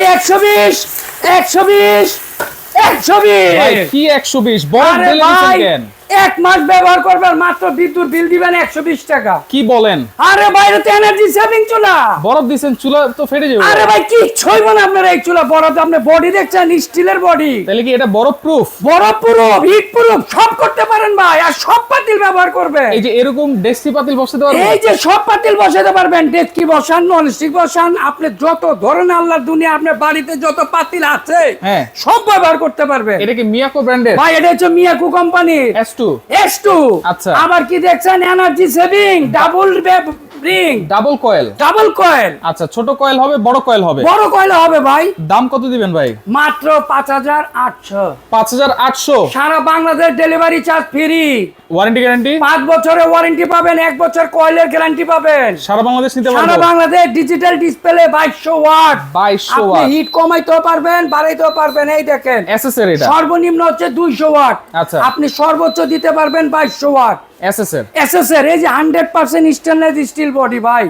একশো বিশ একশো বিশ একশো বিশ। কি একশো বিশ? ভাই কেন? এক মাস ব্যবহার করবেন মাত্র বিদ্যুৎ বিল দিবেন একশো বিশ টাকা। কি বলেন? আরে বাইরে তো এনার্জি সেভিং চুলা। বরফ দিচ্ছেন চুলা তো ফেটে যাবে। আরে ভাই কি ছইব না আপনার এই চুলা। বরফ আপনি বডি দেখছেন স্টিলের বডি তাহলে কি এটা বরফ প্রুফ বরফ প্রুফ হিট প্রুফ সব করতে পারেন ভাই আর সব পাতিল ব্যবহার করবে। এই যে এরকম ডেস্কি পাতিল বসাতে পারবেন? এই যে সব পাতিল বসাতে পারবেন ডেস্কি বসান ননস্টিক বসান আপনি যত ধরনের আল্লাহর দুনিয়া আপনার বাড়িতে যত পাতিল আছে হ্যাঁ। সব ব্যবহার করতে পারবে এটা কি মিয়াকো ব্র্যান্ডের ভাই এটা হচ্ছে মিয়াকো কোম্পানি S2 S2 আচ্ছা। আবার কি দেখছেন? Energy saving double ring double coil double coil আচ্ছা ছোট কয়েল হবে বড় কয়েল হবে? বড় কয়েল হবে ভাই। দাম কত দিবেন ভাই? মাত্র পাঁচ হাজার আটশো। পাঁচ হাজার আটশো? সারা Bangladesh delivery charge free warranty guarantee পাঁচ বছরের ওয়ারেন্টি পাবেন এক বছর কয়েলের গ্যারান্টি পাবেন। সারা বাংলাদেশ নিতে সারা পারব বাংলাদেশ ডিজিটাল ডিসপ্লে বাইশশো ওয়াট 2200 আপনি ওয়াট হিট কমাইতেও পারবেন বাড়াইতেও পারবেন এই দেখেন। এসএস এর এটা? সর্বনিম্ন হচ্ছে দুইশো ওয়াট আচ্ছা। আপনি সর্বোচ্চ দিতে পারবেন বাইশশো ওয়াট এসএস এর এসএস এর এই যে hundred percent stainless steel body ভাই।